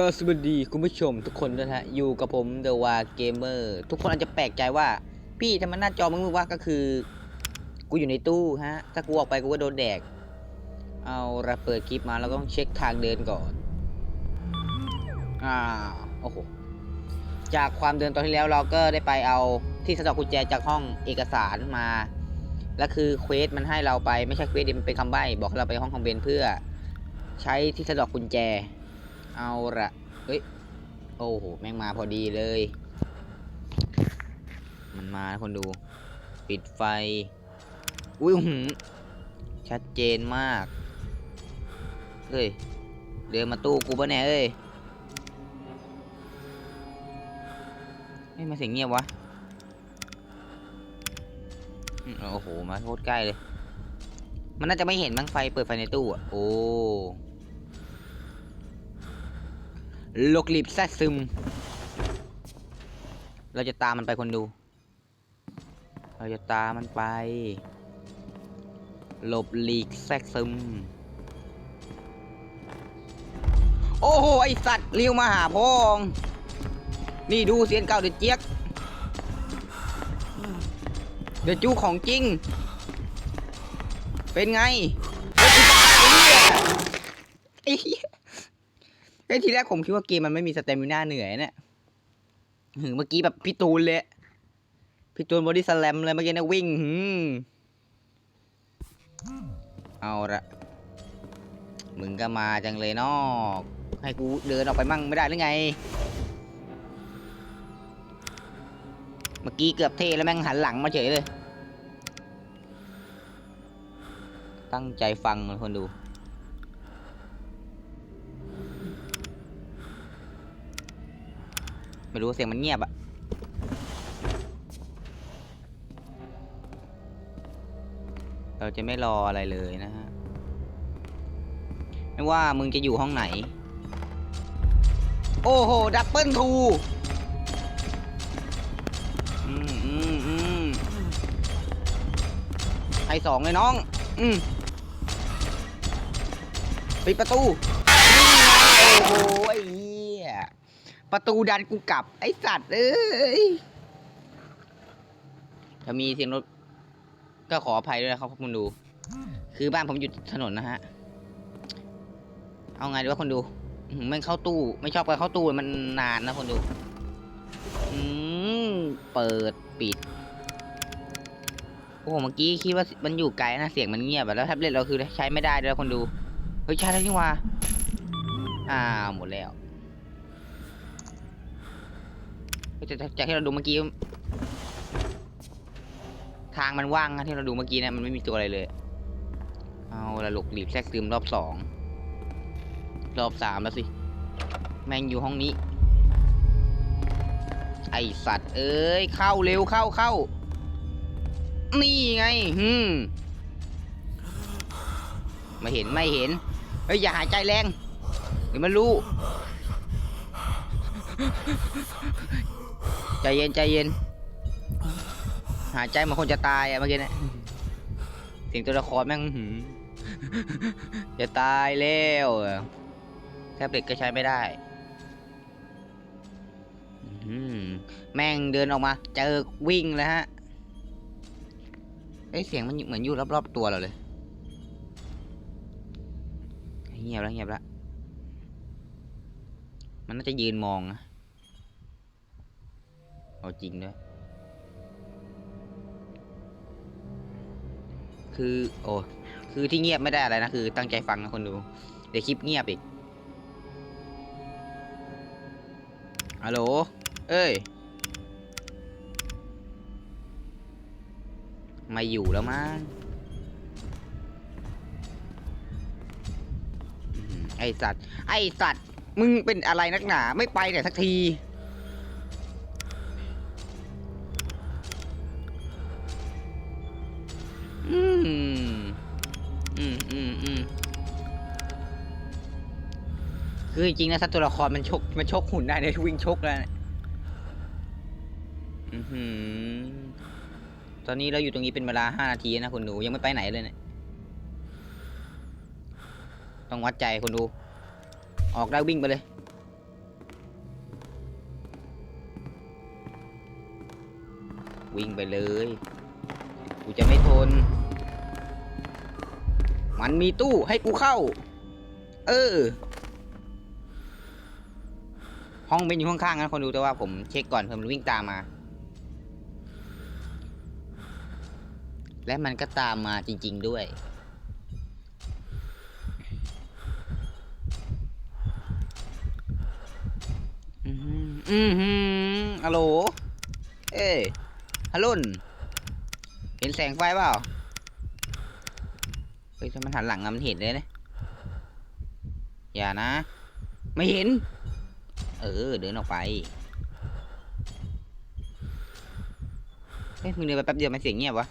ก็สวัสดีคุณผู้ชมทุกคนด้วยนะฮะอยู่กับผมเดอะวาเกมเมอร์ทุกคนอาจจะแปลกใจว่า พี่ทำไมหน้าจอมึงว่าก็คือ กูอยู่ในตู้ฮะ ถ้ากูออกไปกูก็โดนแดก เอาละเปิดคลิปมาแล้วก็ต้องเช็คทางเดินก่อนอ่าโอ้โหจากความเดินตอนที่แล้วเราก็ได้ไปเอาที่สะดอกกุญแจจากห้องเอกสารมาแล้วคือเควสมันให้เราไปไม่ใช่เควสเดียวมันเป็นคำใบ้บอกให้เราไปห้องคอมเบนเพื่อ ใช้ที่สะดอกกุญแจ เอาละเฮ้ย โอ้โห แม่งมาพอดีเลย มันมาคนดู ปิดไฟ อุ้ยหืชัดเจนมาก เฮ้ย เดินมาตู้กูปะเนี่ยเอ้ยไม่มาเสียงเงียบวะ โอ้โห มาโคตรใกล้เลย มันน่าจะไม่เห็นมั้งไฟเปิดไฟในตู้อะ โอ้ โลกลีบแทรกซึม เราจะตามมันไปคนดู เราจะตามมันไป หลบหลีกแทรกซึม โอ้โห ไอสัตว์เลี้ยวมาหาพอง นี่ดูเสียนเก่าเดือดเจี๊ยก เดือดจูของจริง เป็นไงไอ้เหี้ย ไอ้ยทีแรกผมคิดว่าเกมมันไม่มีสเตมิน่าเหนื่อยเนี่ยหึเมื่อกี้แบบพี่ตูนเลยพี่ตูนบอดี้สแลมเลยเมื่อกี้นะวิ่งหืมเอาละมึงก็มาจังเลยนอกให้กูเดินออกไปมั่งไม่ได้หรือไง เมื่อกี้เกือบเทแล้วแม่งหันหลังมาเฉยเลย ตั้งใจฟังคนดู ไม่รู้เสียงมันเงียบอะเราจะไม่รออะไรเลยนะฮะ ไม่ว่ามึงจะอยู่ห้องไหน โอ้โห ดับเบิลทูอืมอืมอืมให้สองเลยน้อง อืมปิดประตู โอ้โหไอ้เห ประตูดันกูกลับ ไอสัตว์เอ้ยถ้ามีเสียงรถก็ขออภัยด้วยนะครับคุณดู คือบ้านผมอยู่ถนนนะฮะ เอาไงดีวะคนดูมันเข้าตู้ ไม่ชอบการเข้าตู้มันนานนะคนดูอืมเปิดปิด โอ้โหเมื่อกี้คิดว่ามันอยู่ไกลนะเสียงมันเงียบแล้วแท็บเล็ตเราคือใช้ไม่ได้ด้วยคนดู เฮ้ยใช่แล้วนี่ว่าอ้าวหมดแล้ว จากจากที่เราดูเมื่อกี้ ทางมันว่างนะที่เราดูเมื่อกี้เนะมันไม่มีตัวอะไรเลย เอาละหลกหลีบแทรกซึมรอบสองรอบสามแล้วสิ แม่งอยู่ห้องนี้ ไอสัตว์ เอ้ย เข้าเร็วเข้าเข้า นี่ไงฮึมไม่เห็นไม่เห็น เฮ้ย อย่าหายใจแรง เดี๋ยวมันรู้ ใจเย็นใจเย็น หายใจเหมือนคนจะตายอะเมื่อกี้เนะเสียงตัวละครแม่งหืมจะตายแล้วแท็บเล็ตก็ใช้ไม่ได้แม่งเดินออกมา เจอวิ่งเลยฮะไอเสียงมันเหมือนอยู่รอบๆตัวเราเลยเงียบแล้วเงียบแล้วมันน่าจะยืนมองนะ เอาจริงด้วยคือ โอ้คือที่เงียบไม่ได้อะไรนะ คือตั้งใจฟังนะคนดู เดี๋ยวคลิปเงียบอีกฮัลโหล เอ้ย ไม่อยู่แล้วมั้งไอสัตว์ ไอสัตว์ มึงเป็นอะไรนักหนา ไม่ไปแต่สักที คือจริงนะสัตว์ตัวละครมันชกมันชกหุ่นได้เนี่วิ่งชกแล้วนะอื้อหืตอนนี้เราอยู่ตรงนี้เป็นเวลาห้านาทีนะคุณหนูยังไม่ไปไหนเลยเนะี่ยต้องวัดใจคุณดู ออกได้วิ่งไปเลย วิ่งไปเลยกูจะไม่ทน มันมีตู้ให้กูเข้า เออ ห้องเป็นอยู่ข้างๆนะคนดูแต่ว่าผมเช็คก่อนเพิ่มนวิ่งตามมา และมันก็ตามมาจริง ๆด้วยอือหืออือหือฮัลโหล เอ้ฮัลโหลนเห็นแสงไฟเปล่า เฮ้ยถ้ามันหันหลังอะมันเห็นเลยนะ อย่านะ ไม่เห็น เออ เดินออกไป เฮ้ยมึงเดินไปแป๊บเดียวมันเสียงเงียบวะ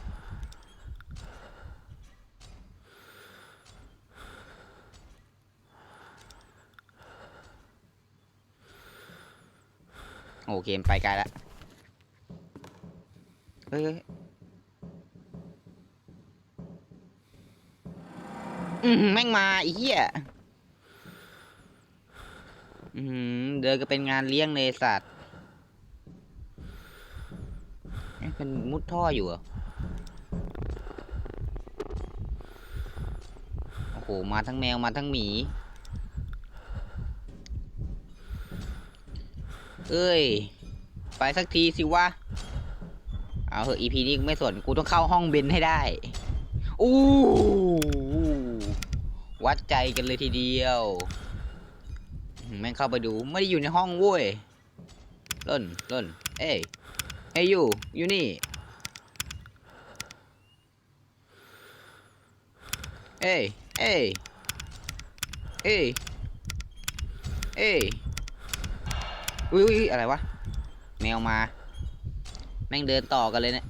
โอเคไปไกลละ เฮ้ยเฮ้ยอืมแม่งมาไอ้เหี้ย อืมเดินก็เป็นงานเลี้ยงเลยสัตว์เป็นมุดท่ออยู่เหรอโอ้โห มาทั้งแมวมาทั้งหมี เอ้ย ไปสักทีสิวะ เอาเหอะ EP นี้ไม่สน กูต้องเข้าห้องเบนให้ได้ อู้ วัดใจกันเลยทีเดียว แม่งเข้าไปดูไม่ได้อยู่ในห้องเว้ยล่นล่นเอ้ยเฮ้ยอยู่อยู่นี่เอ้ยเอ้ยเอ้ยเอ้ยอุ้ยอุ้ยอุ๊ยอะไรวะแมวมา แม่งเดินต่อกันเลยเนี่ย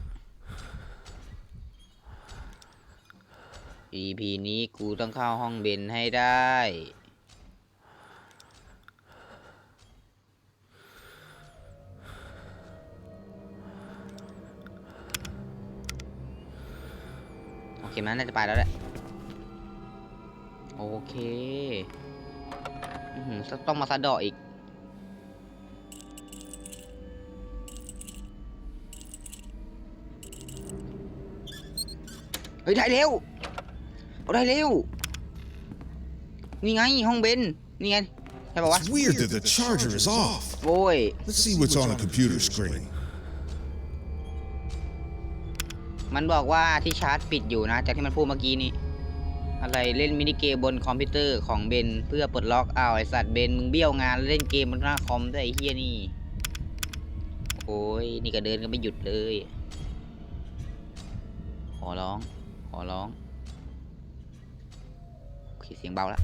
EP นี้กูต้องเข้าห้องเบนให้ได้ เคมันน่าจะไปแล้วแหละ โอเคอื้อหือต้องมาสะเดาะอีก เฮ้ย ได้เร็ว เอาได้เร็ว นี่ไง ห้องเบน นี่ไง ใช่ป่าวะ It's weird that the charger is off. โว้ย Let's see what's on a computer screen. มันบอกว่าที่ชาร์จปิดอยู่นะ จากที่มันพูดเมื่อกี้นี้ อะไรเล่นมินิเกมบนคอมพิวเตอร์ของเบนเพื่อปลดล็อกอ้าวไอสัตว์เบนมึงเบี้ยวงานเล่นเกมบนหน้าคอมด้วยไอ้เฮียนี่โอ้ยนี่ก็เดินกันไม่หยุดเลย ขอร้อง ขอร้องโอเคเสียงเบาละ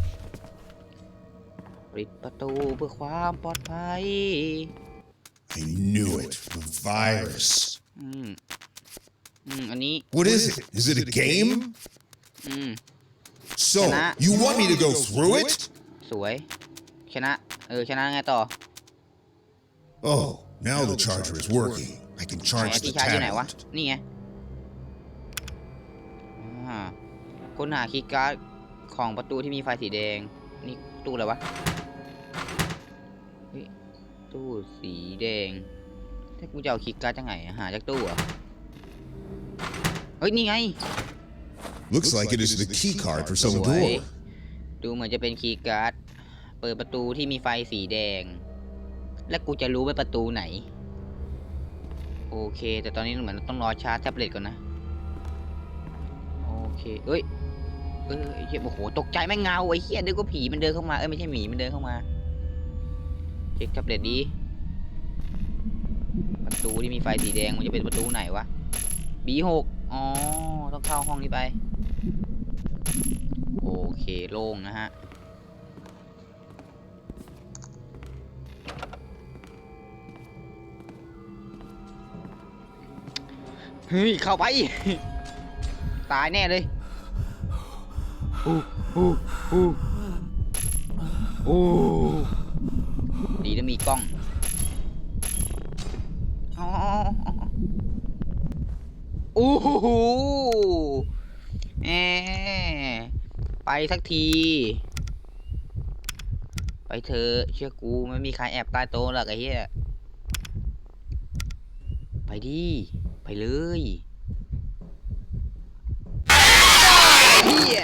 ปิดประตูเพื่อความปลอดภัย I knew it. The virus. อืม อืมอันนี้ What is it? Is it a game? อืม So, you want me to go through it? สวย ชนะ เออ ชนะไงต่อ Oh, now the charger is working. I can ไหน charge อะ the ที่ชาร์จอยู่ไหนวะ tablet. นี่ไงอ่าค้นหาคีย์การ์ดของประตูที่มีไฟสีแดง นี่ตู้อะไรวะเฮ้ยตู้สีแดง ถ้ากูจะเอาคีย์การ์ดจังไงอะหาจากตู้เหรอะ เฮ้ยนี่ไง Looks like it is the key card for ส some วย door. ดูเหมือนจะเป็นคีย์การ์ด เปิดประตูที่มีไฟสีแดง และกูจะรู้ว่าประตูไหน โอเค แต่ตอนนี้เหมือนต้องรอชาร์จแท็บเล็ตก่อนนะ โอเค เอ้ย เอ้ยเฮ้ยโอ้โห ตกใจแม่งเงาไอ้เหี้ยนึกว่าผีมันเดินเข้ามา เอ้ยไม่ใช่หมีมันเดินเข้ามา เช็คแท็บเล็ตดี ประตูที่มีไฟสีแดงมันจะเป็นประตูไหนวะ B หก อ๋อ ต้องเข้าห้องนี้ไป โอเค โล่งนะฮะ เฮ้ย เข้าไป ตายแน่เลยอู้อู้อู้อู้ดีนะมีกล้องอ๋อ อู้หูแหมไปสักที ไปเถอะเชื่อกูไม่มีใครแอบใต้โต๊ะหรอกไอ้เหี้ย ไปดิ ไปเลยเฮีย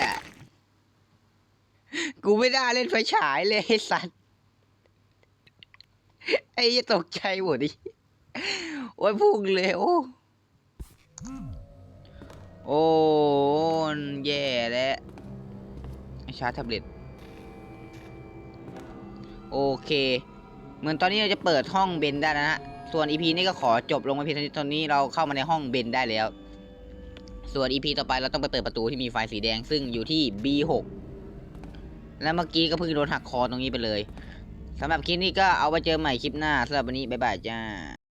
กูไม่ได้เล่นไฟฉายเลยไอ้สัตว์ไอ้ยตกใจหมดดิโอ้ยพุ่งเลยโอ้ โอ้แย่แล้วชาร์จแท็บเล็ตโอเค เหมือนตอนนี้เราจะเปิดห้องเบนได้นะฮะส่วน EP นี้ก็ขอจบลงไปเพียงเท่านี้ตอนนี้เราเข้ามาในห้องเบนได้แล้ว ส่วน EP ต่อไปเราต้องไปเปิดประตูที่มีไฟสีแดงซึ่งอยู่ที่ B6 และเมื่อกี้ก็เพิ่งโดนหักคอตรงนี้ไปเลยสำหรับคลิปนี้ก็เอาไว้เจอใหม่คลิปหน้าสำหรับวันนี้บ๊ายบายจ้า